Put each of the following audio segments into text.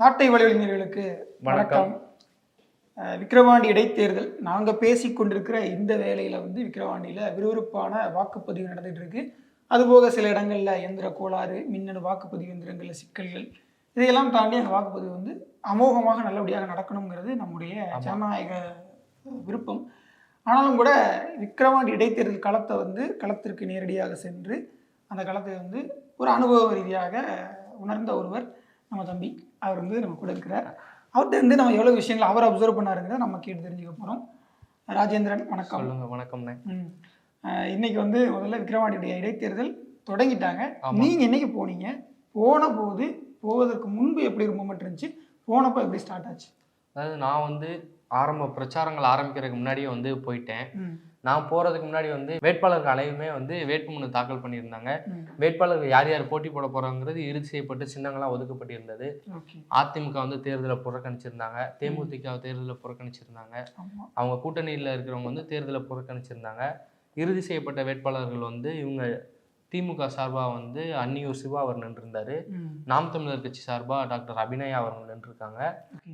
சாட்டை வலைவழிஞர்களுக்கு வணக்கம். விக்கிரவாண்டி இடைத்தேர்தல் நாங்க பேசிக் கொண்டிருக்கிற இந்த வேளையில வந்து விக்கிரவாண்டியில விறுவிறுப்பான வாக்குப்பதிவு நடந்துட்டு இருக்கு. அதுபோக சில இடங்கள்ல எந்திர கோளாறு மின்னணு வாக்குப்பதிவு எந்திரங்கள்ல சிக்கல்கள் இதையெல்லாம் தாண்டி அந்த வாக்குப்பதிவு வந்து அமோகமாக நல்லபடியாக நடக்கணுங்கிறது நம்முடைய ஜனநாயக விருப்பம். ஆனாலும் கூட விக்கிரவாண்டி இடைத்தேர்தல் களத்தை வந்து களத்திற்கு நேரடியாக சென்று அந்த களத்தை வந்து ஒரு அனுபவ ரீதியாக உணர்ந்த ஒருவர் நம்ம தம்பி அவர் வந்து நம்ம கூட இருக்கிறார். அவர்கிட்ட இருந்து நம்ம எவ்வளோ விஷயங்கள் அவர் அப்சர்வ் பண்ணாருங்கிறத நம்ம கேட்டு தெரிஞ்சுக்க போகிறோம் ராஜேந்திரன் வணக்கம். சொல்லுங்க வணக்கம்ண்ணே இன்னைக்கு வந்து முதல்ல விக்கிரவாண்டியுடைய இடைத்தேர்தல் தொடங்கிட்டாங்க. ஆமா. நீங்க என்னைக்கு போனீங்க? போன போது போவதற்கு முன்பு எப்படி ஒரு மூமெண்ட் இருந்துச்சு? போனப்போ எப்படி ஸ்டார்ட் ஆச்சு? அதாவது நான் வந்து ஆரம்ப பிரச்சாரங்கள் ஆரம்பிக்கிறதுக்கு முன்னாடியே வந்து போயிட்டேன். நான் போறதுக்கு முன்னாடி வந்து வேட்பாளர்கள் அனைவருமே வந்து வேட்புமனு தாக்கல் பண்ணியிருந்தாங்க. வேட்பாளர்கள் யார் யார் போட்டி போட போறாங்கிறது இறுதி செய்யப்பட்டு சின்னங்களாக ஒதுக்கப்பட்டிருந்தது. அதிமுக வந்து தேர்தலை புறக்கணிச்சிருந்தாங்க. தேமுதிக தேர்தலை புறக்கணிச்சிருந்தாங்க. அவங்க கூட்டணியில் இருக்கிறவங்க வந்து தேர்தலை புறக்கணிச்சிருந்தாங்க. இறுதி செய்யப்பட்ட வேட்பாளர்கள் வந்து இவங்க திமுக சார்பாக வந்து அன்னியூர் சிவா அவர் நின்றிருந்தாரு. நாம் தமிழர் கட்சி சார்பாக டாக்டர் அபிநயா அவர்கள் நின்றுருக்காங்க.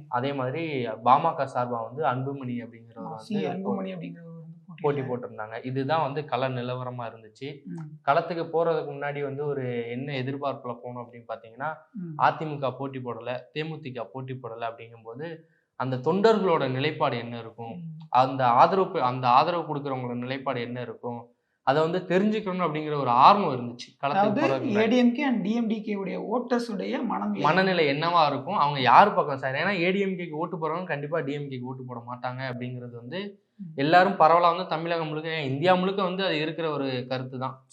அதே மாதிரி பாமக சார்பாக வந்து அன்புமணி அப்படிங்கிறவர் வந்து அன்புமணி அப்படிங்கிறவர் வந்து போட்டி போட்டி போட்டிருந்தாங்க. இதுதான் வந்து கள நிலவரமா இருந்துச்சு. களத்துக்கு போறதுக்கு முன்னாடி வந்து ஒரு என்ன எதிர்பார்ப்புல போகணும் அப்படின்னு பார்த்தீங்கன்னா ம். அதிமுக போட்டி போடல தேமுதிக போட்டி போடல அப்படிங்கும்போது அந்த தொண்டர்களோட நிலைப்பாடு என்ன இருக்கும். அந்த ஆதரவு அந்த ஆதரவு கொடுக்குறவங்களோட நிலைப்பாடு என்ன இருக்கும்? அதை வந்து தெரிஞ்சுக்கணும் அப்படிங்கிற ஒரு ஆர்வம் இருந்துச்சு. களத்துக்கு. ஏடிஎம்கே அண்ட் டிஎம்டிகே உடைய ஓட்டர்ஸ் உடைய மனநிலை. மனநிலை என்னவா இருக்கும்? அவங்க யார் பக்கம் சார்? ஏன்னா ஏடிஎம்கேக்கு ஓட்டு போறவங்க கண்டிப்பா டிஎம்கேக்கு ஓட்டு போட மாட்டாங்க அப்படிங்கிறது வந்து. எல்லாரும் பரவலா வந்து தமிழகம் முழுக்க இந்தியா முழுக்க வந்து அது இருக்கிற ஒரு கருத்து தான்.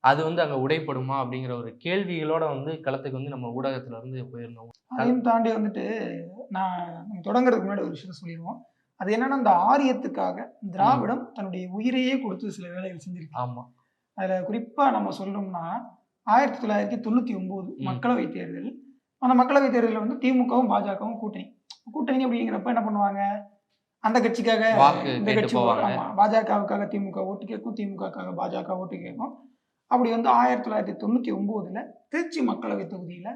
அது வந்து அங்க உடைப்படுமா அப்படிங்கிற ஒரு கேள்விகளோட வந்து களத்துக்கு வந்து நம்ம ஊடகத்துல இருந்து போயிருந்தோம். அதையும் தாண்டி வந்துட்டு நான் தொடங்குறதுக்கு முன்னாடி ஒரு விஷயத்த சொல்லிடுவோம். அது என்னன்னா இந்த ஆரியத்துக்காக திராவிடம் தன்னுடைய உயிரையே கொடுத்து சில வேலைகள் செஞ்சிருக்கு. ஆமா. அதுல குறிப்பா நம்ம சொல்லணும்னா ஆயிரத்தி தொள்ளாயிரத்தி தொண்ணூத்தி ஒன்பது. மக்களவை தேர்தல். அந்த மக்களவை தேர்தலில் வந்து திமுகவும் பாஜகவும் கூட்டணி. கூட்டணி அப்படிங்கிறப்ப என்ன பண்ணுவாங்க? அந்த கட்சிக்காக இந்த கட்சி பாஜகவுக்காக திமுக ஓட்டு கேட்கும் திமுகவுக்காக பாஜக ஓட்டு கேட்கும். அப்படி வந்து ஆயிரத்தி தொள்ளாயிரத்தி தொண்ணூத்தி ஒன்பதுல திருச்சி மக்களவை தொகுதியில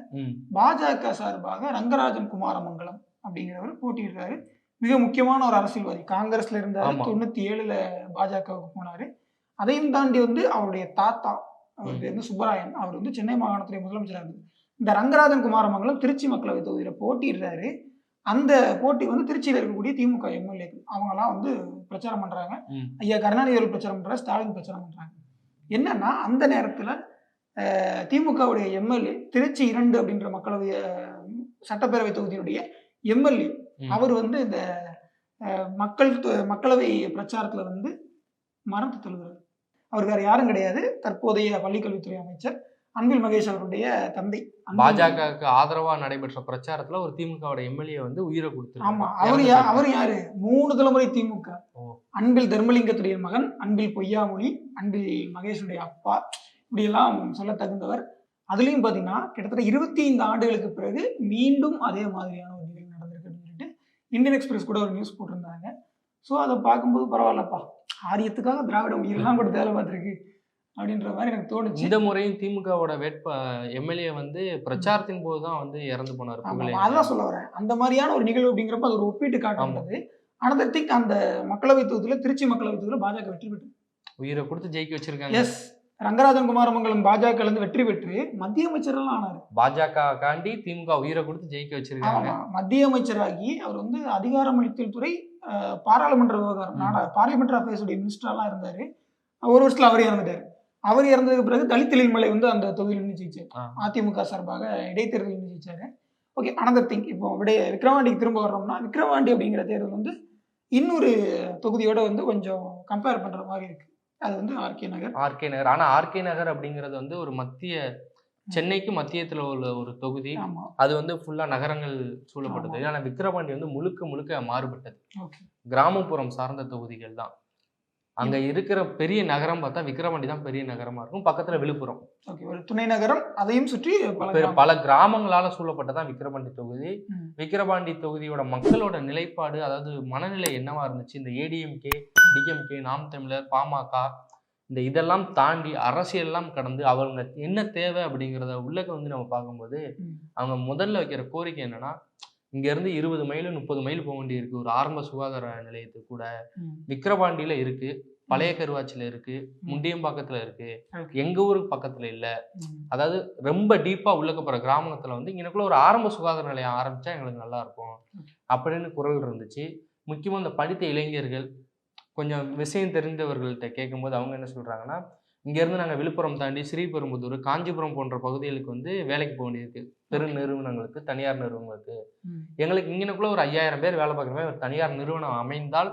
பாஜக சார்பாக ரங்கராஜன் குமாரமங்கலம் அப்படிங்கிறவர் போட்டியிடுறாரு. மிக முக்கியமான ஒரு அரசியல்வாதி. காங்கிரஸ்ல இருந்தாரு. தொண்ணூத்தி ஏழுல பாஜகவுக்கு போனாரு. அதையும் தாண்டி வந்து அவருடைய தாத்தா அவர் ம். பேர் வந்து சுப்பராயன் அவர் வந்து சென்னை மாகாணத்துடைய முதலமைச்சராக இருந்தார் இந்த ரங்கராஜன் குமாரமங்கலம் திருச்சி மக்களவை தொகுதியில போட்டியிடுறாரு. அந்த போட்டி வந்து திருச்சியில இருக்கக்கூடிய திமுக எம்எல்ஏக்கள் அவங்கெல்லாம் வந்து பிரச்சாரம் பண்றாங்க. ஐயா கருணாநிதி அவர்கள் பிரச்சாரம் பண்றாரு ஸ்டாலின் பிரச்சாரம் பண்றாங்க. என்னன்னா அந்த நேரத்துல திமுகவுடைய எம்எல்ஏ திருச்சி இரண்டு அப்படின்ற மக்களவை அஹ், சட்டப்பேரவை தொகுதியினுடைய எம்எல்ஏ. அவர் வந்து இந்த மக்கள் மக்களவை பிரச்சாரத்துல வந்து மறந்து தழுவுறாரு அவர் வேற யாரும் கிடையாது. தற்போதைய பள்ளிக்கல்வித்துறை அமைச்சர் அன்பில் மகேஷ் அவருடைய தந்தை பாஜகவுக்கு ஆதரவா நடைபெற்ற பிரச்சாரத்துல ஒரு திமுகவோட எம்எல்ஏ வந்து உயிரை ஆமா கொடுத்துருக்காங்க அவர் அவர் யாரு? மூணு தலைமுறை திமுக. அன்பில் தர்மலிங்கத்துடைய மகன் அன்பில் பொய்யாமொழி அன்பில் மகேஷுடைய அப்பா இப்படியெல்லாம் சொல்ல தகுந்தவர். அதுலயும் பாத்தீங்கன்னா கிட்டத்தட்ட இருபத்தி ஐந்து ஆண்டுகளுக்கு பிறகு மீண்டும் அதே மாதிரியான ஒரு நிகழ்வு நடந்திருக்கு அப்படின்னு சொல்லிட்டு இந்தியன் எக்ஸ்பிரஸ் கூட ஒரு நியூஸ் போட்டிருந்தாங்க. ஸோ அதை பார்க்கும்போது பரவாயில்லப்பா. ஆரியத்துக்காக திராவிடம் உயிரெல்லாம் கொடுத்து வேலை பார்த்துருக்கு அப்படின்ற மாதிரி எனக்கு தோணுச்சு. இந்த முறையும் திமுகவோட வேட்ப எம்எல்ஏ வந்து பிரச்சாரத்தின் போது தான் வந்து இறந்து போனார் அதான் சொல்ல வரேன். அந்த மாதிரியான ஒரு நிகழ்வு அப்படிங்கிறப்ப அது ஒரு ஒப்பீட்டு காட்டுறது அனதர் திங் அந்த மக்களவை தொகுதியில திருச்சி மக்களவை தொகுதியில பாஜக வெற்றி பெற்று. உயிரை கொடுத்து ஜெயிக்க வச்சிருக்காங்க. எஸ் ரங்கராஜன் குமாரமங்கலம் பாஜக இருந்து வெற்றி பெற்று மத்திய அமைச்சரெல்லாம் ஆனாரு. பாஜக காண்டி திமுக உயிரை கொடுத்து ஜெயிக்க வச்சிருக்காங்க. மத்திய அமைச்சராகி அவர் வந்து அதிகாரமளித்தல் துறை பாராளுமன்ற விவகாரம். நாடா பார்லிமெண்ட் அஃபேர்ஸ் உடைய மினிஸ்டர்லாம் இருந்தாரு. ஒரு வருஷத்துல அவர் இறந்துட்டாரு. அவர் இறந்ததுக்கு பிறகு தலித் மலை வந்து அந்த தொகுதியில் நின்று ஜெயிச்சாரு. அதிமுக சார்பாக இடைத்தேர்தல் நின்று ஜெயிச்சாரு ஓகே அனதர் திங் இப்போ விடைய விக்ரவாண்டிக்கு திரும்ப வர்றோம்னா விக்ரவாண்டி அப்படிங்கிற தேர்தல் வந்து இன்னொரு தொகுதியோட வந்து கொஞ்சம் கம்பேர் பண்ற மாதிரி இருக்கு. அது வந்து ஆர்கே நகர். ஆர்கே நகர். ஆனா ஆர்கே நகர் அப்படிங்கிறது வந்து ஒரு மத்திய சென்னைக்கு மத்தியத்துல உள்ள ஒரு தொகுதி. ஆமா. அது வந்து ஃபுல்லா நகரங்கள் சூழப்பட்டது. ஆனா விக்கிரவாண்டி வந்து முழுக்க முழுக்க மாறுபட்டது. கிராமப்புறம் சார்ந்த தொகுதிகள் தான். அங்க இருக்கிற பெரிய நகரம் பார்த்தா விக்கிரவாண்டி தான் பெரிய நகரமா இருக்கும். பக்கத்துல விழுப்புரம். ஓகே ஒரு துணை நகரம். அதையும் சுற்றி பல கிராமங்களால சூழப்பட்டதான் விக்கிரவாண்டி தொகுதி. விக்கிரவாண்டி தொகுதியோட மக்களோட நிலைப்பாடு அதாவது மனநிலை என்னவா இருந்துச்சு? இந்த ஏடிஎம்கே டிஎம்கே நாம் தமிழர் பாமக இந்த இதெல்லாம் தாண்டி அரசியல்லாம் கடந்து அவங்க என்ன தேவை அப்படிங்கிறத உள்ளக்க வந்து நம்ம பார்க்கும்போது. அவங்க முதல்ல வைக்கிற கோரிக்கை என்னன்னா இங்கேருந்து இருபது மைல் முப்பது மைல் போக வேண்டியிருக்கு. ஒரு ஆரம்ப சுகாதார நிலையத்துக்கு கூட. விக்கிரவாண்டியில இருக்கு. பழைய கருவாச்சியில் இருக்கு. முண்டியம்பாக்கத்தில் இருக்கு. Okay. எங்க ஊருக்கு பக்கத்துல இல்லை. அதாவது ரொம்ப டீப்பா உள்ளக்க போற கிராமத்துல வந்து இங்கனக்குள்ள ஒரு ஆரம்ப சுகாதார நிலையம் ஆரம்பிச்சா எங்களுக்கு நல்லா இருக்கும். அப்படின்னு குரல் இருந்துச்சு. முக்கியமா இந்த படித்த இளைஞர்கள் கொஞ்சம் விஷயம் தெரிந்தவர்கள்ட்ட கேட்கும்போது அவங்க என்ன சொல்றாங்கன்னா இங்க இருந்து நாங்க விழுப்புரம் தாண்டி ஸ்ரீபெரும்புதூர் காஞ்சிபுரம் போன்ற பகுதிகளுக்கு வந்து வேலைக்கு போக வேண்டியிருக்கு பெரு நிறுவனங்களுக்கு தனியார் நிறுவனங்களுக்கு. எங்களுக்கு இங்கனக்குள்ள ஒரு ஐயாயிரம் பேர் வேலை பார்க்குற மாதிரி ஒரு தனியார் நிறுவனம் அமைந்தால்.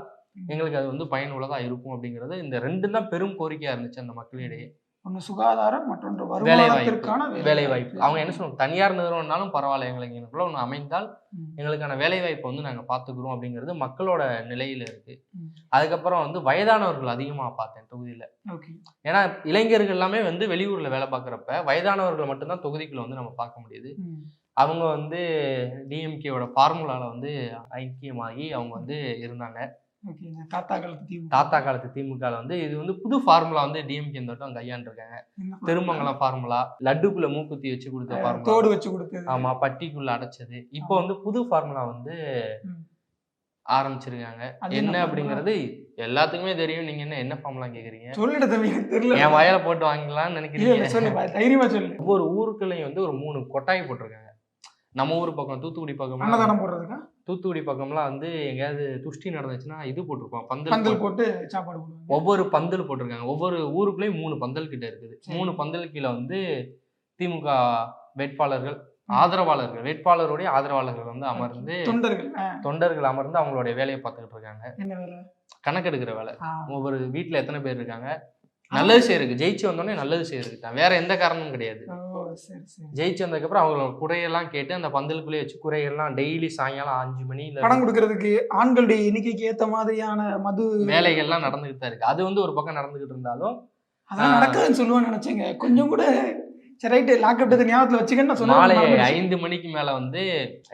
எங்களுக்கு அது வந்து பயனுள்ளதா இருக்கும் அப்படிங்கிறது இந்த ரெண்டு தான் பெரும் கோரிக்கையா இருந்துச்சு அந்த மக்களிடையே ஒண்ணு சுகாதாரம் மற்றொன்று வருமானத்திற்கான வேலை வாய்ப்பு அவங்க என்ன சொல்லுவாங்க தனியார் நிறுவனம்னாலும் பரவாயில்ல எங்களுக்கு எனக்குள்ள ஒன்று அமைந்தால். எங்களுக்கான வேலை வாய்ப்பை வந்து நாங்கள் பார்த்துக்குறோம் அப்படிங்கிறது மக்களோட நிலையில இருக்கு. அதுக்கப்புறம் வந்து வயதானவர்கள் அதிகமாக பார்த்தேன் தொகுதியில். ஏன்னா இளைஞர்கள் எல்லாமே வந்து வெளியூர்ல வேலை பார்க்குறப்ப வயதானவர்கள் மட்டும்தான் தொகுதிக்குள்ள வந்து நம்ம பார்க்க முடியுது. அவங்க வந்து டிஎம்கேவோட ஃபார்முலாவில் வந்து ஐக்கியமாகி அவங்க வந்து இருந்தாங்க. தாத்தா காலத்து திமுக தாத்தா காலத்து திமுக ல வந்து இது வந்து புது ஃபார்முலா வந்து டிஎம்கே இந்த வட்டம் கையாண்டுருக்காங்க திருமங்கலம் ஃபார்முலா லட்டுக்குள்ள மூக்குத்தி வச்சு கொடுத்த ஃபார்முலா தோடு வச்சு கொடுத்தது. ஆமா பட்டிக்குள்ள அடைச்சது. இப்போ வந்து புது ஃபார்முலா வந்து. ஆரம்பிச்சிருக்காங்க. என்ன? அப்படிங்கிறது எல்லாத்துக்குமே தெரியும். நீங்க என்ன என்ன ஃபார்முலா கேக்குறீங்க? சொல்லுட தம்பி தெரியல. என் வயல போட்டு வாங்கிக்கலாம்னு இல்ல நினைக்கிறீங்க சொல்லு தைரியமா சொல்லு. ஒவ்வொரு ஊருக்குள்ளயும் வந்து ஒரு மூணு கொட்டாய் போட்டிருக்காங்க. நம்ம ஊர் பக்கம் தூத்துக்குடி பக்கம் அன்னதானம் போடுறதுக்கா? தூத்துக்குடி பக்கம்லாம் வந்து எங்கேயாவது துஷ்டி நடந்துச்சுன்னா இது போட்டிருப்போம் பந்தல் பந்தல் போட்டு- சாப்பாடு ஒவ்வொரு பந்தல் போட்டிருக்காங்க. ஒவ்வொரு ஊருக்குள்ளேயும் மூணு பந்தல் கிட்ட இருக்குது. மூணு பந்தல் கீழே வந்து திமுக வேட்பாளர்கள் ஆதரவாளர்கள் வேட்பாளருடைய ஆதரவாளர்கள் வந்து அமர்ந்து தொண்டர்கள் தொண்டர்கள் அமர்ந்து அவங்களுடைய வேலையை பார்த்துக்கிட்டு இருக்காங்க. கணக்கெடுக்கிற வேலை. ஒவ்வொரு வீட்டில் எத்தனை பேர் இருக்காங்க? நல்லது செய்யறதுக்கு. ஜெயிச்சு வந்தோடனே நல்லது செய்யறதுக்கு தான். வேற எந்த காரணமும் கிடையாது. ஓ சரி சரி. ஜெயிச்சு வந்ததுக்கப்புறம் அவங்களோட குறையெல்லாம் கேட்டு அந்த பந்தலுக்குள்ளே வச்சு குறையெல்லாம் டெய்லி சாயங்காலம் அஞ்சு மணில பணம் கொடுக்கறதுக்கு ஆண்களுடைய எண்ணிக்கைக்கு ஏத்த மாதிரியான மது வேலைகள்லாம் நடந்துகிட்டு தான் இருக்கு. அது வந்து ஒரு பக்கம் நடந்துகிட்டு இருந்தாலும் ஆ. நடக்காதுன்னு சொல்லுவேன்னு நினைச்சேங்க. கொஞ்சம் கூட சரி லாக்அப் எடுத்து ஞாபகத்துல வச்சுக்கன்னு மாலை ஐந்து மணிக்கு மேல வந்து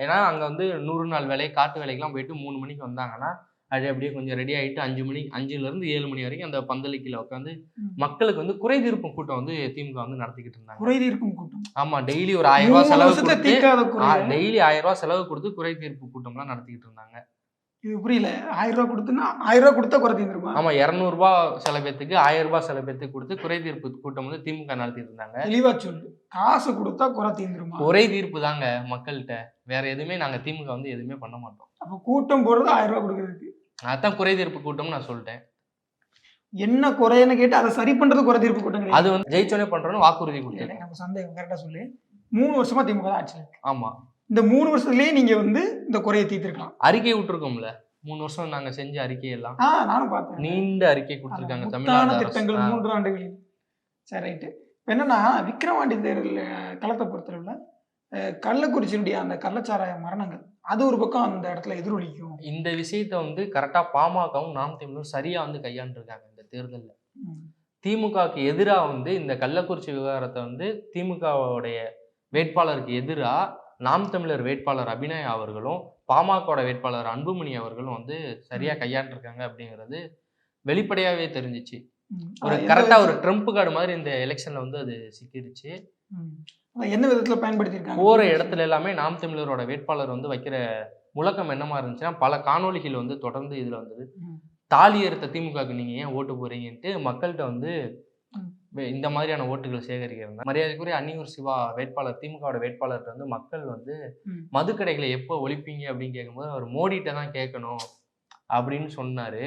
ஏன்னா அங்க வந்து நூறு நாள் வேலை காட்டு வேலைக்கெல்லாம் போயிட்டு மூணு மணிக்கு வந்தாங்கன்னா அது அப்படியே கொஞ்சம் ரெடி ஆயிட்டு அஞ்சு மணி அஞ்சுல இருந்து ஏழு மணி வரைக்கும் அந்த பந்தலுக்கில உட்காந்து. மக்களுக்கு வந்து குறை தீர்ப்பு கூட்டம் வந்து திமுக வந்து நடத்திக்கிட்டு இருந்தாங்க. குறை தீர்க்கும் கூட்டம். ஆமா டெய்லி ஒரு ஆயிரம் ரூபாய் மூணு செலவு கொடுத்து டெய்லி ஆயிரம் ரூபாய் செலவு கொடுத்து குறை தீர்ப்பு கூட்டம்லாம் நடத்திக்கிட்டு இருந்தாங்க. இது புரியல. ஆயிரம் ரூபாய் கொடுத்துன்னா ஆயிரம் ரூபாய் கொடுத்தா குறை தீர்ந்துருமா? ஆமா இரநூறுபா சில பேத்துக்கு ஆயிரம் ரூபாய் சில பேத்துக்கு கொடுத்து குறை தீர்ப்பு கூட்டம் வந்து திமுக நடத்திட்டு இருந்தாங்க. தெளிவா சொல்லு. காசு கொடுத்தா குறை தீர்ந்துருமா? குறை தீர்ப்பு தாங்க மக்கள்கிட்ட. வேற எதுவுமே நாங்க திமுக வந்து எதுவுமே பண்ண மாட்டோம். அப்ப கூட்டம் போடுறது ஆயிரம் ரூபாய் கொடுக்கறதுக்கு. அதான் குறை தீர்ப்பு கூட்டம்னு நான் சொல்லிட்டேன். என்ன குறைன்னு கேட்டு அதை சரி பண்றது குறை தீர்ப்பு கூட்டம் அது வந்து ஜெயிச்சோனே பண்றோன்னு வாக்குறுதி கொடுத்தேன் நம்ம சந்தேகம் கரெக்டா சொல்லு. மூணு வருஷமா திமுக தான் ஆட்சியில் இருக்கு. ஆமா. இந்த மூணு வருஷத்துலயே நீங்க வந்து இந்த குறையை தீர்த்திருக்கலாம். அறிக்கை விட்டுருக்கோம்ல. மூணு வருஷம் நாங்க செஞ்ச அறிக்கை எல்லாம் நானும் பார்த்தேன். நீண்ட அறிக்கை கொடுத்துருக்காங்க தமிழ்நாடு. திட்டங்கள். மூன்று ஆண்டுகளில். சரி ரைட்டு. இப்போ என்னன்னா விக்ரவாண்டி தேர்தல் களத்தை பொறுத்தளவில் கள்ளக்குறிச்சியினுடைய அந்த கள்ளச்சாராய மரணங்கள். அது ஒரு பக்கம் அந்த இடத்துல எதிரொலிக்கும் இந்த விஷயத்த வந்து கரெக்டா பாமகவும் நாம் தமிழும் சரியா வந்து கையாண்டுருக்காங்க இந்த தேர்தல்ல. திமுகவுக்கு எதிராக வந்து இந்த கள்ளக்குறிச்சி விவகாரத்தை வந்து திமுகவுடைய வேட்பாளருக்கு எதிராக நாம் தமிழர் வேட்பாளர் அபிநயா அவர்களும் பாமகவோட வேட்பாளர் அன்புமணி அவர்களும் வந்து சரியா கையாண்டிருக்காங்க அப்படிங்கிறது வெளிப்படையாவே தெரிஞ்சிச்சு. ஒரு கரெக்டா ஒரு ட்ரம்ப் கார்டு மாதிரி இந்த எலெக்ஷன்ல வந்து அது. அதான் என்ன விதத்துல பயன்படுத்தியிருக்காங்க? போற இடத்துல எல்லாமே நாம் தமிழரோட வேட்பாளர் வந்து வைக்கிற முழக்கம் என்னமா இருந்துச்சுன்னா பல காணொளிகள் வந்து தொடர்ந்து இதுல வந்தது. தாலி எடுத்த திமுகவுக்கு நீங்க ஏன் ஓட்டு போறீங்கன்ட்டு மக்கள்கிட்ட வந்து இந்த மாதிரியான ஓட்டுகள் சேகரிக்கிறாங்க. மரியாதைக்குரிய அன்னியூர் சிவா வேட்பாளர் திமுகவோட வேட்பாளர்கிட்ட வந்து மக்கள் வந்து. மதுக்கடைகளை எப்போ ஒழிப்பீங்க அப்படின்னு கேட்கும்போது அவர் மோடிட்ட தான் கேட்கணும் அப்படின்னு சொன்னாரு.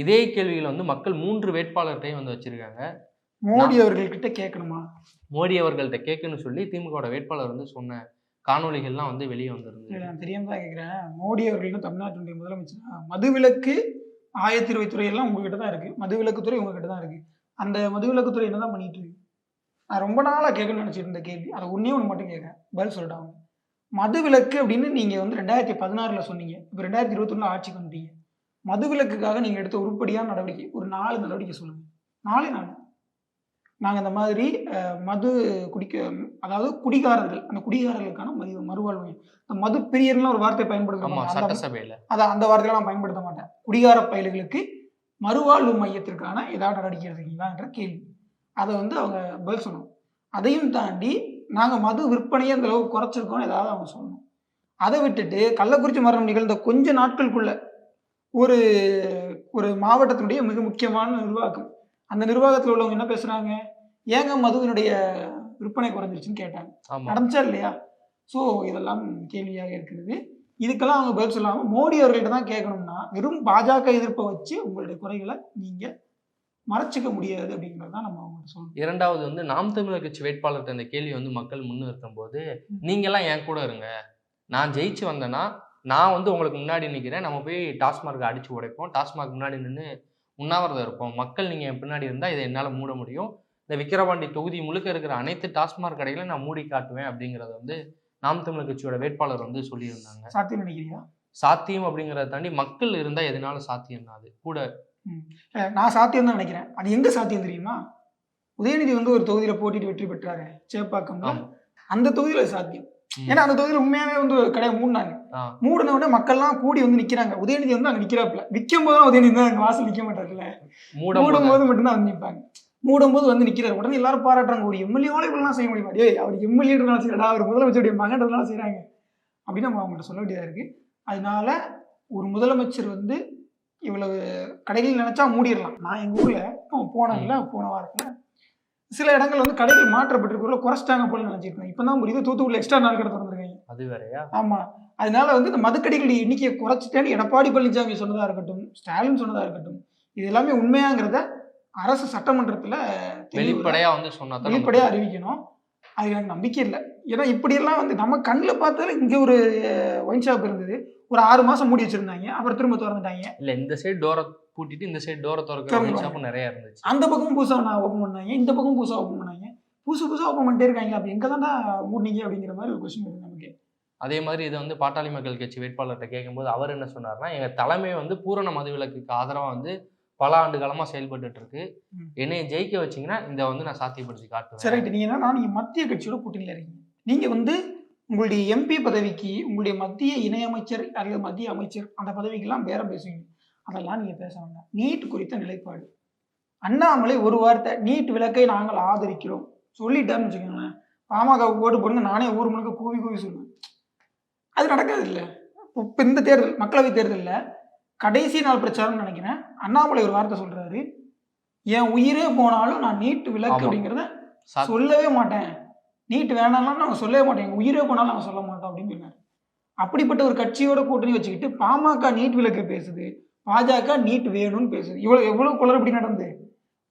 இதே கேள்விகளை வந்து மக்கள் மூன்று வேட்பாளர்கிட்டையும் வந்து வச்சிருக்காங்க. மோடி அவர்கள்கிட்ட கேட்கணுமா? மோடி அவர்கள்ட்ட கேட்கணும்னு சொல்லி திமுகவோட வேட்பாளர் வந்து சொன்ன காணொளிகள்லாம் வந்து வெளியே வந்திருந்தது. நான் தெரியாம தான் கேட்குறேன் மோடி அவர்கள் தமிழ்நாட்டினுடைய முதலமைச்சர் மதுவிலக்கு ஆயத்தீர்வைத்துறை எல்லாம் உங்ககிட்ட தான் இருக்கு. மதுவிலக்குத்துறை உங்ககிட்ட தான் இருக்கு. அந்த மதுவிலக்குத்துறை என்னதான் பண்ணிட்டு இருக்கு? நான் ரொம்ப நாளா கேட்கணும்னு நினைச்சிட்டு இருந்த கேள்வி. அதை ஒன்னே ஒன்று மட்டும் கேட்கறேன். பதில் சொல்லிட்டாங்க மதுவிலக்கு அப்படின்னு நீங்க வந்து ரெண்டாயிரத்தி பதினாறுல சொன்னீங்க. இப்போ ரெண்டாயிரத்தி இருபத்தொன்னு ஆட்சிக்கு வந்துட்டீங்க. மதுவிலக்குக்காக நீங்க எடுத்த உருப்படியான நடவடிக்கை. ஒரு நாலு நடவடிக்கை சொல்லுங்க. நாலே நாலு. நாங்கள் இந்த மாதிரி மது குடிக்க அதாவது குடிகாரர்கள் அந்த குடிகாரர்களுக்கான மது மறுவாழ்வு இந்த மது பிரியர்லாம் ஒரு வார்த்தை பயன்படுத்த சட்டசபையில. அதான் அந்த வார்த்தையெல்லாம் நான் பயன்படுத்த மாட்டேன். குடிகார பயல்களுக்கு மறுவாழ்வு மையத்திற்கான ஏதாவது நடவடிக்கை எடுத்துக்கீங்களான்ற கேள்வி. அதை வந்து அவங்க பதில் சொல்லணும். அதையும் தாண்டி நாங்கள் மது விற்பனையை அந்த அளவுக்கு குறைச்சிருக்கோம்னு ஏதாவது அவங்க சொல்லணும். அதை விட்டுட்டு கள்ளக்குறிச்சி மரணம் நிகழ்ந்த கொஞ்ச நாட்களுக்குள்ள ஒரு ஒரு மாவட்டத்தினுடைய மிக முக்கியமான நிர்வாகம். அந்த நிர்வாகத்தில் உள்ளவங்க என்ன பேசுறாங்க? ஏங்க மதுவினுடைய விற்பனை குறைஞ்சிருச்சுன்னு கேட்டாங்க. நடந்துச்சா இல்லையா? ஸோ இதெல்லாம் கேள்வியாக இருக்கிறது. இதுக்கெல்லாம் அவங்க பதில் சொல்லாமல் மோடி அவர்கள்ட்ட தான் கேட்கணும்னா வெறும் பாஜக எதிர்ப்பை வச்சு உங்களுடைய குறைகளை நீங்கள் மறைச்சிக்க முடியாது அப்படிங்கிறது தான் நம்ம அவங்கள்ட்ட சொல்லணும். இரண்டாவது வந்து நாம் தமிழர் கட்சி வேட்பாளர்கிட்ட இந்த கேள்வி வந்து மக்கள் முன்னிறுத்தும் போது நீங்கெல்லாம் என் கூட இருங்க. நான் ஜெயிச்சு வந்தேன்னா நான் வந்து உங்களுக்கு முன்னாடி நிற்கிறேன் நம்ம போய் டாஸ்மார்க் அடிச்சு உடைப்போம். டாஸ்மார்க் முன்னாடி நின்று உண்ணாவிரதம் இருப்போம். மக்கள் நீங்கள் பின்னாடி இருந்தால் இதை என்னால் மூட முடியும். இந்த விக்கிரவாண்டி தொகுதி முழுக்க இருக்கிற அனைத்து டாஸ்மார்க் கடைகளையும் நான் மூடி காட்டுவேன் அப்படிங்கிறத வந்து நாம் தமிழர் கட்சியோட வேட்பாளர் வந்து சொல்லியிருந்தாங்க. சாத்தியம் நினைக்கிறியா சாத்தியம் அப்படிங்கிறத தாண்டி மக்கள் இருந்தால் எதனால சாத்தியம் அது கூட நான் சாத்தியம் தான் நினைக்கிறேன். அது எங்க சாத்தியம் தெரியுமா? உதயநிதி வந்து ஒரு தொகுதியில போட்டிட்டு வெற்றி பெற்றாரு. சேப்பாக்கம்ல. ஆமா. அந்த தொகுதியில சாத்தியம். ஏன்னா அந்த தொகுதியில உண்மையாவே வந்து கடையை மூடினாங்க. மூடின உடனே மக்கள்லாம் கூடி வந்து நிக்கிறாங்க. உதயநிதி வந்து அங்க நிக்கிறாப்புல விற்கும் போது உதயநிதி தான் அங்க வாசல் நிக்க மாட்டாருல்ல. மூட மூடும் போது மட்டும்தான் வந்து நிற்பாங்க மூடும் போது வந்து நிக்கிறாரு. உடனே எல்லாரும் பாராட்டுறாங்க. ஒரு எம்எல்ஏவால இப்படிலாம் செய்ய முடியுமா? டேய் அவர் எம்எல்ஏன்றனால செய்யறா அவர் முதலமைச்சருடைய மகன்றதுனால செய்றாங்க அப்படின்னு நம்ம அவங்கள்ட்ட சொல்ல வேண்டியதா இருக்கு. அதனால ஒரு முதலமைச்சர் வந்து இவ்வளவு கடைகள் நினைச்சா மூடிடலாம். நான் எங்க ஊர்ல போனேன்ல போன வாரத்துல சில இடங்கள் வந்து கடைகள் மாற்றப்பட்டிருக்கிறதுல குறைச்சிட்டாங்க போல இருந்தேன். இப்போ தான் புரியுது. தூத்துக்குடியில் எக்ஸ்ட்ரா நாள் கடை திறந்துருக்காங்க அது வேறையா? ஆமா. அதனால வந்து இந்த மதுக்கடைகளுடைய எண்ணிக்கையை குறைச்சிட்டேன்னு எடப்பாடி பழனிசாமி சொன்னதா இருக்கட்டும் ஸ்டாலின் சொன்னதா இருக்கட்டும் இது எல்லாமே உண்மையாங்கிறத அரசு சட்டமன்றத்துல தெளிவா- வெளிப்படையா வந்து சொன்னா தான் வெளிப்படையா அறிவிக்கணும். அது எனக்கு நம்பிக்கை இல்லை. ஏன்னா இப்படியெல்லாம் வந்து நம்ம கண்ணில் பார்த்தால இங்க ஒரு ஒயின் ஷாப் இருந்தது. ஒரு ஆறு மாசம் மூடி வச்சிருந்தாங்க. அப்புறம் திரும்ப திறந்துட்டாங்க. இல்ல இந்த சைடு டோரை பூட்டிட்டு இந்த சைடு டோரை ஒயின் ஷாப்பும் நிறைய இருந்துச்சு. அந்த பக்கமும் புதுசாக நான் ஓப்பன் பண்ணாங்க இந்த பக்கமும் புதுசாக ஓப்பன் பண்ணாங்க? புதுசு புதுசாக ஓப்பன் பண்ணிட்டே இருக்காங்க. அப்போ எங்கே தான்டா மூடினீங்க அப்படிங்கிற மாதிரி ஒரு கொஸ்டின் வருது நமக்கு. அதே மாதிரி இதை வந்து பாட்டாளி மக்கள் கட்சி வேட்பாளர்கிட்ட கேட்கும்போது அவர் என்ன சொன்னார்னா எங்க தலைமை வந்து பூரண மதுவிலக்குக்கு ஆதரவா வந்து பல ஆண்டு காலமா செயல்பட்டுட்டு இருக்கு. என்னைய ஜெயிக்க வச்சீங்கன்னா இந்த வந்து நான் சாத்தியப்படுத்தி சரி காட்டுவேன் ரைட்டு. நீங்கள் என்னன்னா நீங்கள் மத்திய கட்சியோட கூட்டணியில் இருக்கீங்க. நீங்கள் வந்து உங்களுடைய எம்பி பதவிக்கு உங்களுடைய மத்திய இணையமைச்சர் அல்லது மத்திய அமைச்சர் அந்த பதவிக்கெல்லாம் பேரம் பேசுவீங்க. அதெல்லாம் நீங்கள் பேச வேண்டாம் நீட் குறித்த நிலைப்பாடு. அண்ணாமலை ஒரு வார்த்தை நீட் விலக்கை நாங்கள் ஆதரிக்கிறோம். சொல்லிட்டான்னு வச்சுக்கோங்களேன். பாமக ஓட்டு போடுங்க நானே ஊர் முழுக்க கூவி கூவி சொல்லுவேன். அது நடக்காது இல்லை இப்போ இந்த தேர்தல் மக்களவை தேர்தலில் கடைசி நாள் பிரச்சாரம்னு நினைக்கிறேன். அண்ணாமலை ஒரு வார்த்தை சொல்றாரு. என் உயிரே போனாலும் நான் நீட் விலக்கு ஆமா. அப்படிங்கிறத சொல்லவே மாட்டேன். நீட் வேணாம்லாம் நாங்கள் சொல்லவே மாட்டோம். எங்கள் உயிரே போனாலும் நாங்கள் சொல்ல மாட்டோம் அப்படின்னு சொன்னார். அப்படிப்பட்ட ஒரு கட்சியோட கூட்டணி வச்சுக்கிட்டு பாமக நீட் விலக்கு பேசுது. பாஜக நீட் வேணும்னு பேசுது இவ்வளோ எவ்வளோ குளறுபடி நடந்து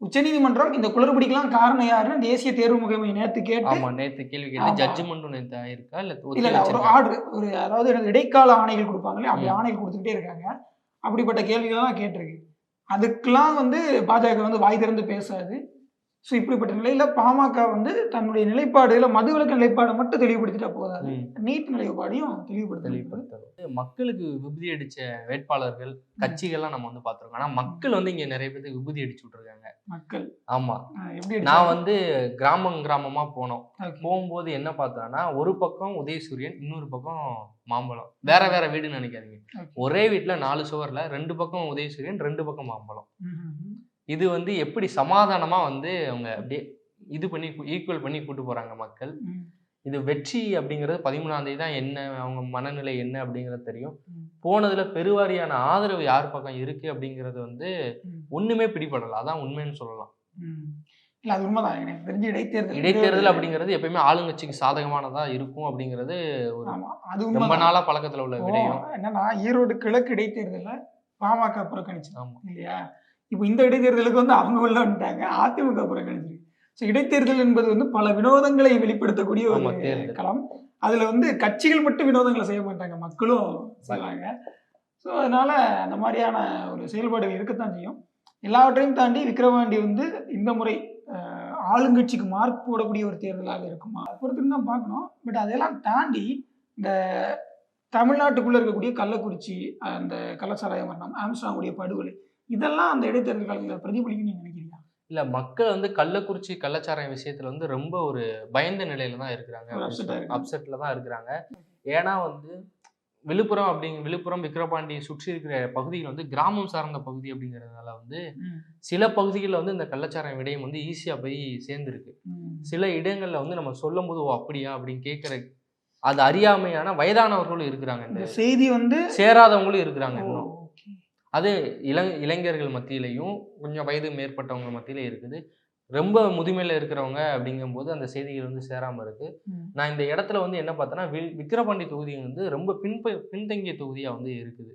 உச்சநீதிமன்றம் இந்த குளறுபடிக்கெல்லாம் காரணம் யாருன்னு தேசிய தேர்வு முகமை நேற்று கேட்டு ஆமா நேத்து கேள்வி கேட்டு. ஜட்ஜ்மெண்ட்டும் ஆயிருக்கா இல்ல இல்ல ஒரு? ஆர்டர் ஒரு அதாவது இடைக்கால ஆணைகள் கொடுப்பாங்களே அப்படி. ஆணைகள் கொடுத்துக்கிட்டே இருக்காங்க அப்படிப்பட்ட கேள்விகள் தான் கேட்டிருக்கு அதுக்கெல்லாம் வந்து பாஜக வந்து வாய் திறந்து பேசாது ஸோ இப்படிப்பட்ட நிலையில பாமக வந்து தன்னுடைய நிலைப்பாடுல மதுவிலக்கு நிலைப்பாடை மட்டும் தெளிவுபடுத்திட்டா போதாது. நீட் நிலைப்பாடையும் தெளிவுபடுத்தணும். தெளிவுபடுத்தணும். மக்களுக்கு விபூதி அடிச்ச வேட்பாளர்கள் கட்சிகள்லாம் நம்ம வந்து பார்த்திருக்கோம். ஆனா மக்கள் வந்து இங்க நிறைய பேருக்கு விபூதி அடிச்சு விட்டுருக்காங்க. மக்கள். ஆமா. எப்படி நான் வந்து கிராமம் கிராமமா போனோம். போகும்போது என்ன பார்த்தோன்னா ஒரு பக்கம் உதயசூரியன் இன்னொரு பக்கம் மாம்பழம். வேற வேற வீடுன்னு நினைக்காதீங்க. ஒரே வீட்ல நாலு சுவர்ல ரெண்டு பக்கம் உதயசூரியன் ரெண்டு பக்கம் மாம்பழம். இது வந்து எப்படி சமாதானமா வந்து அவங்க அப்படியே இது பண்ணி ஈக்குவல் பண்ணி கூட்டு போறாங்க மக்கள்? இது வெற்றி அப்படிங்கிறது பதிமூணாம் தேதி தான் என்ன அவங்க மனநிலை என்ன அப்படிங்கிறது தெரியும். போனதுல பெருவாரியான ஆதரவு யார் பக்கம் இருக்கு அப்படிங்கிறது வந்து. ஒண்ணுமே பிடிபடல. அதான் உண்மைன்னு சொல்லலாம். இல்ல அது உண்மைதான். எனக்கு தெரிஞ்சு இடைத்தேர்தல் இடைத்தேர்தல் அப்படிங்கிறது எப்பயுமே ஆளுங்கட்சிக்கு சாதகமானதா இருக்கும் அப்படிங்கிறது ஒரு அது ரொம்ப நாளா பழக்கத்துல உள்ள விடயம். என்னன்னா ஈரோடு கிழக்கு இடைத்தேர்தல்ல பாமக புறக்கணிச்சு இல்லையா? இப்போ இந்த இடைத்தேர்தலுக்கு வந்து அவங்க உள்ள வந்துட்டாங்க. அதிமுக புறக்கணிச்சிருக்கு ஸோ இடைத்தேர்தல் என்பது வந்து பல வினோதங்களை வெளிப்படுத்தக்கூடிய ஒரு. களம். அதுல வந்து கட்சிகள் மட்டும் வினோதங்களை செய்ய மாட்டாங்க. மக்களும் செய்வாங்க. ஸோ அதனால அந்த மாதிரியான ஒரு செயல்பாடுகள் இருக்கத்தான் செய்யும். எல்லாவற்றையும் தாண்டி விக்கிரவாண்டி வந்து இந்த முறை ஆளுங்கட்சிக்கு மார்க் போடக்கூடிய ஒரு தேர்தலாக இருக்குமா? அதை பொறுத்து தான் பார்க்கணும். பட் அதெல்லாம் தாண்டி இந்த தமிழ்நாட்டுக்குள்ள இருக்கக்கூடிய கள்ளக்குறிச்சி அந்த கள்ளச்சாராய மரணம் ஆம்ஸ்டாங்குடைய படுகொலை இதெல்லாம் அந்த இடைத்தேர்தல் காலத்தில் பிரதிபலிக்கும் நீங்க நினைக்கிறீங்க இல்ல மக்கள் வந்து கள்ளக்குறிச்சி கள்ளச்சாராயம் விஷயத்துல வந்து ரொம்ப ஒரு பயந்த நிலையில தான் இருக்கிறாங்க. அப்செட்ல தான் இருக்கிறாங்க ஏன்னா வந்து விழுப்புரம் அப்படிங்க விழுப்புரம் விக்கிரபாண்டி சுற்றி இருக்கிற பகுதிகள் வந்து கிராமம் சார்ந்த பகுதி அப்படிங்கிறதுனால வந்து சில பகுதிகளில் வந்து இந்த கள்ளச்சாராயம் விடயம் வந்து ஈஸியாக போய் சேர்ந்துருக்கு. சில இடங்கள்ல வந்து நம்ம சொல்லும் போது ஓ அப்படியா அப்படின்னு கேட்குற அது அறியாமையான வயதானவர்களும் இருக்கிறாங்க இந்த செய்தி வந்து சேராதவங்களும் இருக்கிறாங்க இன்னும். அது இளங் இளைஞர்கள் மத்தியிலையும் கொஞ்சம் வயது மேற்பட்டவங்க மத்தியில இருக்குது. ரொம்ப முதுமையில இருக்கிறவங்க அப்படிங்கும்போது அந்த செய்திகள் வந்து சேராம இருக்கு. நான் இந்த இடத்துல வந்து என்ன பார்த்தேன்னா வில் விக்கிரபாண்டி தொகுதி வந்து ரொம்ப பின்ப பின்தங்கிய தொகுதியா வந்து இருக்குது.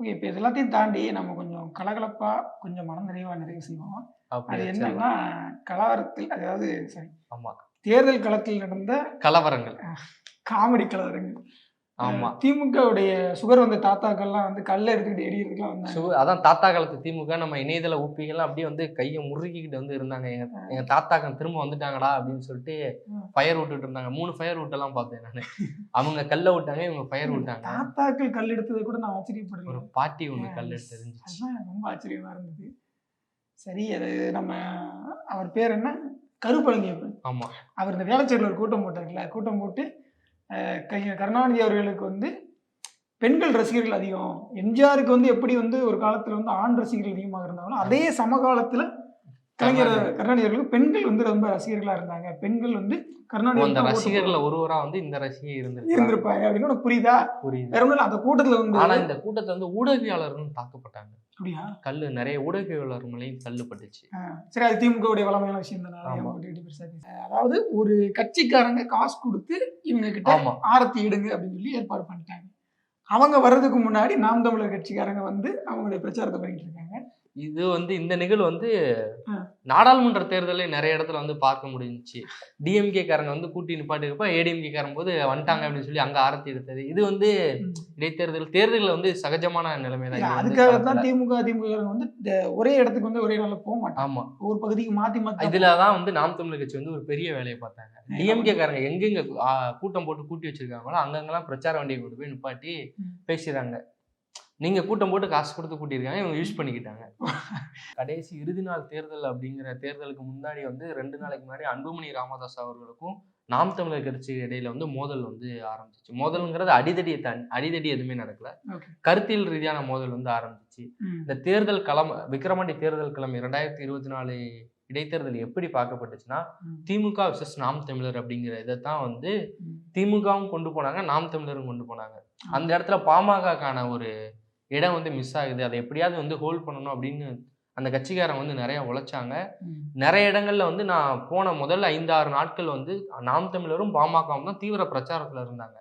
ஓகே இப்போ இது எல்லாத்தையும் தாண்டி நம்ம கொஞ்சம் கலகலப்பா கொஞ்சம் மன நிறைவா நிறைவு செய்வோம். அது. என்னன்னா கலவரத்தில் அதாவது சாரி. ஆமா. தேர்தல் களத்தில் நடந்த கலவரங்கள். காமெடி கலவரங்கள். ஆமா. திமுகவுடைய சுகர் வந்த தாத்தாக்கள்லாம் வந்து கல்ல எடுத்துக்கிட்டு எரியறதுக்குலாம் வந்தாங்க. அதான் தாத்தா காலத்து திமுக நம்ம இணையதள ஊப்பிகள்லாம் அப்படியே வந்து கையை முறுக்கிக்கிட்டு வந்து இருந்தாங்க. எங்க எங்க தாத்தாக்கள் திரும்ப வந்துட்டாங்கடா அப்படின்னு சொல்லிட்டு. ஃபயர் விட்டுட்டு இருந்தாங்க. மூணு ஃபயர் விட்டெல்லாம் பார்த்தேன் நான். அவங்க கல்ல விட்டாங்க இவங்க ஃபயர் விட்டாங்க. தாத்தாக்கள் கல் எடுத்ததை கூட நான் ஒரு ஆச்சரியப்படல பாட்டி ஒண்ணு கல் எடுத்து எரிஞ்சிச்சு அதுதான் ரொம்ப ஆச்சரியமா இருந்தது. சரி அது நம்ம அவர் பேர் என்ன? கருப்பழங்கியப்பன் ஆமா. அவர் இந்த வேளச்சேரியில் ஒரு கூட்டம் போட்டார்ல கூட்டம் போட்டு கருணாநிதி அவர்களுக்கு வந்து பெண்கள் ரசிகர்கள் அதிகம். எம்ஜிஆருக்கு வந்து எப்படி வந்து ஒரு காலத்தில் வந்து ஆண் ரசிகர்கள் அதிகமாக இருந்தாங்களோ அதே சமகாலத்துல கலைஞர் கருணாநிதி. கருணாநிதி அவர்களுக்கு பெண்கள் வந்து ரொம்ப ரசிகர்களா இருந்தாங்க. பெண்கள் வந்து கருணாநிதி ரசிகர்ல ஒருவரா வந்து இந்த ரசிகை இருந்திருக்கு இருந்திருப்பாங்க அப்படின்னு புரியுதா? புரியுது. வேற இல்ல, அந்த கூட்டத்துல வந்து ஆனா இந்த கூட்டத்துல வந்து ஊடகவியாளர்களும் தாக்கப்பட்டாங்க. அப்படியா? கல்லு நிறைய ஊடகவியாளர்களையும் கல்லு பட்டுச்சு. சரி அது திமுகவுடைய வளமையான விஷயம் தானே அதாவது ஒரு கட்சிக்காரங்க காசு கொடுத்து இவங்க கிட்ட ஆரத்தி இடுங்க அப்படின்னு சொல்லி ஏற்பாடு பண்ணிட்டாங்க. அவங்க வர்றதுக்கு முன்னாடி நாம் தமிழர் கட்சிக்காரங்க வந்து அவங்களுடைய பிரச்சாரத்தை பண்ணிட்டு இருக்காங்க இது வந்து இந்த நிகழ்வு வந்து. நாடாளுமன்ற தேர்தலே நிறைய இடத்துல வந்து பார்க்க முடிஞ்சுச்சு. டிஎம்கே காரங்க வந்து கூட்டி நிப்பாட்டிருப்ப ஏடிஎம்கே காரங்க போது வந்துட்டாங்க அப்படின்னு சொல்லி அங்க ஆரத்தி எடுத்தது. இது வந்து. இடைத்தேர்தல் தேர்தலில் வந்து சகஜமான நிலைமை தான். அதுக்காக தான். திமுக திமுக வந்து ஒரே இடத்துக்கு வந்து ஒரே நாள்ல போக மாட்டாங்க. ஆமா. ஒரு பகுதிக்கு மாத்தி மாத்தி இதுல தான் வந்து நாம் தமிழர் கட்சி வந்து ஒரு பெரிய வேலையை பார்த்தாங்க. டிஎம்கே காரங்க எங்கெங்க கூட்டம் போட்டு கூட்டி வச்சிருக்காங்களோ அங்கங்கெல்லாம் பிரச்சார வண்டியை கொண்டு போய் நிப்பாட்டி. பேசுறாங்க நீங்க கூட்டம் போட்டு காசு கொடுத்து கூட்டியிருக்காங்க இவங்க யூஸ் பண்ணிக்கிட்டாங்க கடைசி இறுதி நாள் தேர்தல் அப்படிங்கிற தேர்தலுக்கு முன்னாடி வந்து ரெண்டு நாளைக்கு முன்னாடி அன்புமணி ராமதாஸ் அவர்களுக்கும் நாம் தமிழர் கட்சி இடையில வந்து மோதல் வந்து ஆரம்பிச்சிச்சு மோதல்ங்கிறது அடிதடியை தான் அடிதடி எதுவுமே நடக்கல. கருத்தியல் ரீதியான மோதல் வந்து ஆரம்பிச்சிச்சு. இந்த தேர்தல் களம் விக்கிரவாண்டி தேர்தல் களம் இரண்டாயிரத்தி இருபத்தி நாலு இடைத்தேர்தல் எப்படி பார்க்கப்பட்டுச்சுன்னா. திமுக விசஸ் நாம் தமிழர் அப்படிங்கிற இதை தான் வந்து. திமுகவும் கொண்டு போனாங்க நாம் தமிழரும் கொண்டு போனாங்க அந்த இடத்துல பாமகக்கான ஒரு இடம் வந்து மிஸ் ஆகுது அதை எப்படியாவது வந்து ஹோல்ட் பண்ணணும் அப்படின்னு அந்த கட்சிக்காரங்க வந்து நிறைய உழைச்சாங்க. நிறைய இடங்கள்ல வந்து நான் போன முதல்ல ஐந்து ஆறு நாட்கள் வந்து நாம் தமிழரும் பாமகவும் தான் தீவிர பிரச்சாரத்துல இருந்தாங்க.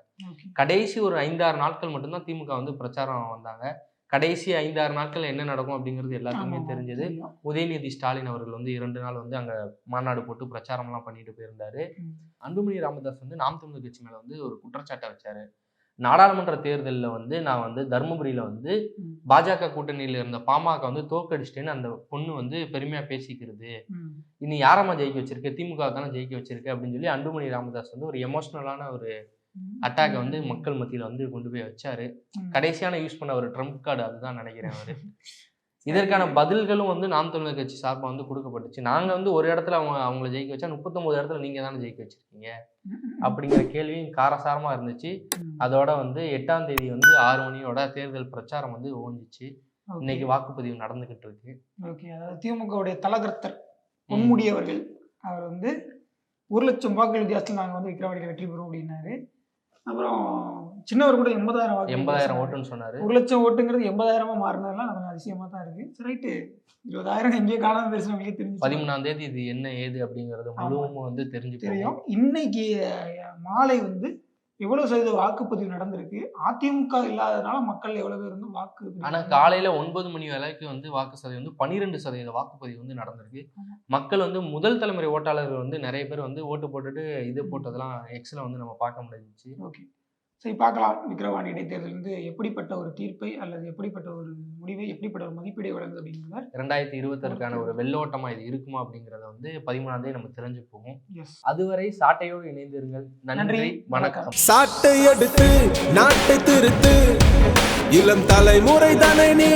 கடைசி ஒரு ஐந்தாறு நாட்கள் மட்டும்தான் திமுக வந்து பிரச்சாரம் வந்தாங்க கடைசி ஐந்தாறு நாட்கள் என்ன நடக்கும் அப்படிங்கிறது எல்லாத்துக்குமே தெரிஞ்சது. உதயநிதி ஸ்டாலின் அவர்கள் வந்து இரண்டு நாள் வந்து அங்க மாநாடு போட்டு பிரச்சாரம்லாம் பண்ணிட்டு போயிருந்தாரு. அன்புமணி ராமதாஸ் வந்து நாம் தமிழர் கட்சி மேல வந்து ஒரு குற்றச்சாட்டை வச்சாரு நாடாளுமன்ற தேர்தலில் வந்து நான் வந்து தருமபுரியில வந்து. பாஜக கூட்டணியில இருந்த பாமக வந்து தோக்கடிச்சிட்டேன்னு அந்த பொண்ணு வந்து பெருமையா பேசிக்கிறது. இனி யாரம்மா ஜெயிக்க வச்சிருக்க திமுக தானே ஜெயிக்க வச்சிருக்க அப்படின்னு சொல்லி அன்புமணி ராமதாஸ் வந்து ஒரு எமோஷனலான ஒரு. அட்டாக்கை வந்து மக்கள் மத்தியில வந்து கொண்டு போய் வச்சாரு. கடைசியான யூஸ் பண்ண ஒரு ட்ரம்ப் கார்டு அதுதான் நினைக்கிறேன் அவரு இதற்கான பதில்களும் வந்து நாம் தமிழர் கட்சி சார்பாக வந்து கொடுக்கப்பட்டுச்சு. நாங்க வந்து ஒரு இடத்துல அவங்க அவங்கள ஜெயிக்க வச்சா முப்பத்தொன்பது இடத்துல நீங்க தானே ஜெயிக்க வச்சிருக்கீங்க. அப்படிங்கிற கேள்வியும் காரசாரமா இருந்துச்சு. அதோட வந்து எட்டாம் தேதி வந்து ஆறு மணியோட தேர்தல் பிரச்சாரம் வந்து ஓஞ்சிச்சு. இன்னைக்கு வாக்குப்பதிவு நடந்துகிட்டு இருக்கு. ஓகே. அதாவது திமுகவுடைய தலகர்த்தர் பொன்முடி அவர்கள் அவர் வந்து ஒரு லட்சம் வாக்குகள் வித்தியாசத்தில் நாங்கள் வந்து விக்கிரவாண்டியில் வெற்றி பெறுவோம் அப்படின்னாரு. அப்புறம் சின்னவர் கூட எண்பதாயிரம் வாக்கு எண்பதாயிரம். ஓட்டுன்னு சொன்னாரு. ஒரு லட்சம் ஓட்டுங்கிறது எண்பதாயிரமா மாறினதெல்லாம் நமக்கு அதிசயமா தான் இருக்கு. சரி ரைட்டு. இருபதாயிரம் எங்கேயோ காணாம பேச நம்மளுக்கே தெரிஞ்சு பதிமூணாம் தேதி இது என்ன ஏது அப்படிங்கறது முழுவதும் வந்து தெரிஞ்சு. தெரியும். இன்னைக்கு மாலை வந்து எவ்வளவு சதவீத வாக்குப்பதிவு நடந்திருக்கு? அதிமுக இல்லாததுனால மக்கள் எவ்வளவு பேர் வந்து வாக்கு ஆனா காலையில ஒன்பது மணி வரைக்கும் வந்து வாக்கு சதவீதம் வந்து பன்னிரெண்டு சதவீத வாக்குப்பதிவு வந்து நடந்திருக்கு. மக்கள் வந்து முதல் தலைமுறை ஓட்டாளர்கள் வந்து நிறைய பேர் வந்து ஓட்டு போட்டுட்டு இது போட்டதெல்லாம் எக்ஸ்ல வந்து நம்ம பார்க்க முடிஞ்சிச்சு. ஓகே. சரி பார்க்கலாம். விக்கிரவாணி இடைத்தேர்தல் வந்து எப்படிப்பட்ட ஒரு தீர்ப்பை அல்லது எப்படிப்பட்ட ஒரு முடிவை எப்படிப்பட்ட ஒரு மதிப்பீடை வழங்குது அப்படிங்கிறத ரெண்டாயிரத்தி இருபத்தருக்கான ஒரு வெள்ளோட்டமா இது இருக்குமா அப்படிங்கறத வந்து பதிமூணாம் தேதி நம்ம தெரிஞ்சு போகும் எஸ் அதுவரை சாட்டையோடு இணைந்திருங்கள். நன்றி வணக்கம். சாட்டை எடுத்து நாட்டை திருத்து. இளம் தலைமுறை தானே நீ